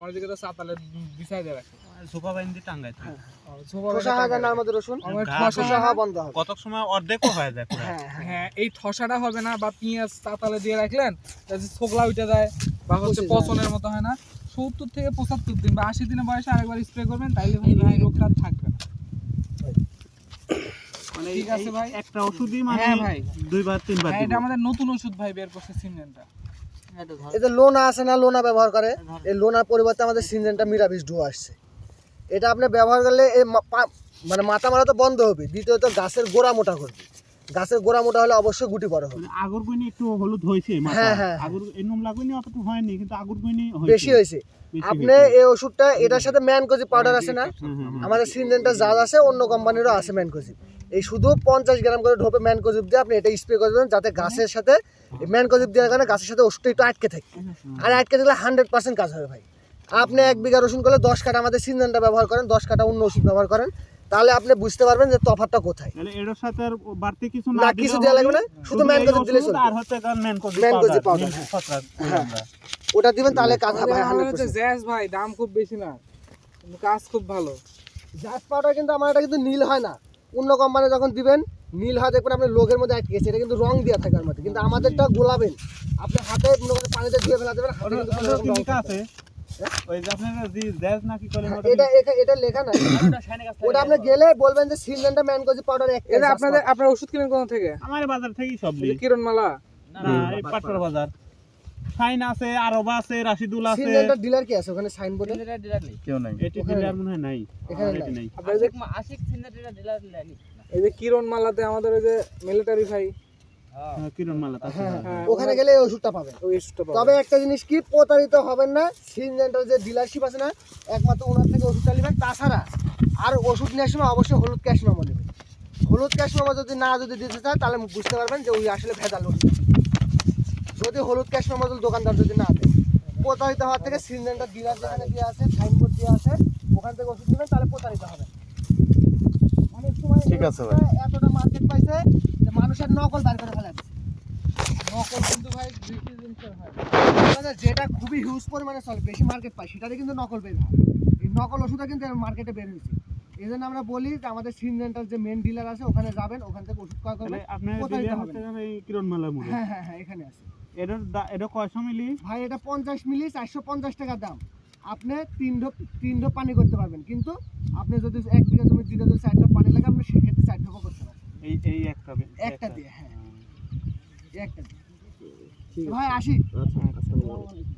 আমার দিকে তো বিছাই সোফা বাইন্দি টাঙ্গাই কত সময় অর্ধেকও হয়ে যায় হ্যাঁ হ্যাঁ। এই ঠসাটা হবে না বা পেঁয়াজ চাতালে দিয়ে রাখলেন ছোকলা উঠে যায় বা হচ্ছে পচনের মতো হয় না। সত্তর থেকে পঁচাত্তর দিন বা আশি দিনের বয়সে আরেকবার স্প্রে করবেন তাইলে ভাই। রোগটা থাকবে না। মানে ঠিক আছে ভাই। একটা ওষুধই মানে ভাই। দুইবার তিনবার এটা আমাদের নতুন ওষুধ ভাই বের করছে সিনজেনটা এই যে লোনা আছে না লোনা ব্যবহার করে এই লোনার পরিবর্তে আমাদের সিনজেনটা মিরাবিস ডুও আসছে। এটা আপনি ব্যবহার করলে এই মানে মাথা মারা তো বন্ধ হবে। দ্বিতীয়ত গাছের গোড়া মোটা করবে। গাছের গোড়া মোটা হলে অবশ্যই গুটি বড় হবে। মানে গুইনি একটু হলুদ হয়েছে হ্যাঁ, হ্যাঁ, আগুর এই নুম লাগুনি অতটুকু হয়নি কিন্তু আগুর গুইনি বেশি হয়েছে। আপনি এই ওষুধটা এটার সাথে ম্যানকোজি পাউডার আছে না। আমাদের সিনজেনটা যা আছে অন্য কোম্পানিরও আছে ম্যানকোজিব এই শুধু পঞ্চাশ গ্রাম করে ঢোপে ম্যানকোজিব দিয়ে আপনি এটা স্প্রে করে দেবেন যাতে গাছের সাথে ম্যানকোজিব দেওয়ার কারণে গাছের সাথে ওষুধটা একটু আটকে থাকে। আর আটকে থাকলে হান্ড্রেড পার্সেন্ট কাজ হবে ভাই। আপনি এক বিঘা রসুন করলে দশ কাটা আমাদের সিনজেনটা ব্যবহার করেন দশ কাটা অন্য ওষুধ ব্যবহার করেন। তাহলে আপনি বুঝতে পারবেন যে তফাৎটা কোথায়। এর সাথে আর বাড়তি কিছু না না কিছু দেওয়া লাগবে না শুধু ম্যানকোজিব দিলে চলবে। আর হচ্ছে কারণ ম্যানকোজি ম্যানকোজি পাউডার হ্যাঁ। হ্যাঁ। ওটা দিবেন তাহলে কাজ হবে জ্যাজ ভাই দাম খুব বেশি না। কাজ খুব ভালো। জাত পাউডার কিন্তু আমার এটা কিন্তু নীল হয় না। অন্য কোম্পানি যখন দিবেন নীল হয় দেখবেন আপনি লোকের মধ্যে আটকে গেছে এটা কিন্তু রং দেওয়া থাকে মধ্যে। কিন্তু আমাদেরটা গোলাবেন আপনি হাতে মনে করেন পানিতে ধুয়ে ফেলা দেবেন হাতে কিন্তু কোনো ওটাও রকম কি রং লেখা থাকবে আছে? ওই যে আপনারা জি দেশ নাকি কলেন না। এটা এটা- এটা লেখা নাই। ওটা আপনি গেলে বলবেন যে সিনজেন্টা ম্যানকোজি পাউডার এক এটা আপনাদের আপনার ওষুধ কিনেন কোথা থেকে? আমার বাজার থেকেই সব এই দিই। যে কিরণ মালা না বাজার। সাইন আছে আরবা আছে রাশিদুল আছে। ডিলার কি আছে? ওখানে সাইন বোর্ডে কেউ নাই। এটি ডিলার মনে হয় নাই। এখানে নাই। নাই। আপনার এই যে এই যে কিরণ মালাতে আমাদের ওই যে মিলিটারি ভাই। হ্যাঁ, হ্যাঁ হ্যাঁ, ওখানে গেলে ওষুধটা পাবেন। ওই ওষুধটা পাবেন। তবে একটা জিনিস কি প্রতারিত হবেন না। সিনজেন্টার যে ডিলারশিপ আছে না একমাত্র ওনার থেকে ওষুধটা নেবেন। তাছাড়া আর ওষুধ নেওয়ার সময় অবশ্যই হলুদ ক্যাশ মেমো নেবেন। হলুদ ক্যাশ মেমো যদি না যদি দিতে চায় তাহলে বুঝতে পারবেন যে ওই আসলে ভেজাল ওষুধ। যদি হলুদ ক্যাশ মেমো যদি দোকানদার যদি না দেয় প্রতারিত হওয়ার থেকে সিনজেন্টার ডিলার যেখানে দিয়ে আছে সাইনবোর্ড দিয়ে আছে ওখান থেকে ওষুধ নেবেন তাহলে প্রতারিত হবে। অনেক সময় ঠিক আছে ভাই। এতটা মার্কেট পাইছে যে মানুষের নকল বার করে ফেলে নকল কিন্তু ভাই জিনিসের হয়। আমাদের যেটা খুবই হিউজ পরিমাণে চলে বেশি মার্কেট পায় সেটাতে কিন্তু নকল বের হয়। এই নকল ওষুধটা কিন্তু মার্কেটে বের হয়েছে। এই জন্য আমরা বলি যে আমাদের সিনজেন্টার যে মেন ডিলার আছে ওখানে যাবেন ওখান থেকে ওষুধ ক্রয় করবেন আপনার হচ্ছে মুড়ে হ্যাঁ হ্যাঁ হ্যাঁ এখানে আছে। এটার দা- এটা কয়শো মিলি? ভাই এটা পঞ্চাশ মিলি চারশো পঞ্চাশ টাকা দাম। আপনি তিন ঢোপ তিন ঢোপ পানি করতে পারবেন। কিন্তু আপনি যদি এক বিঘা জমি দিলে যদি চার ঢোপ পানি লাগে আপনি সেক্ষেত্রে চার ঢোপও করতে পারবেন। এই এই একটা একটা দিয়ে হ্যাঁ। হ্যাঁ। একটা দিয়ে। ভাই আসি। আচ্ছা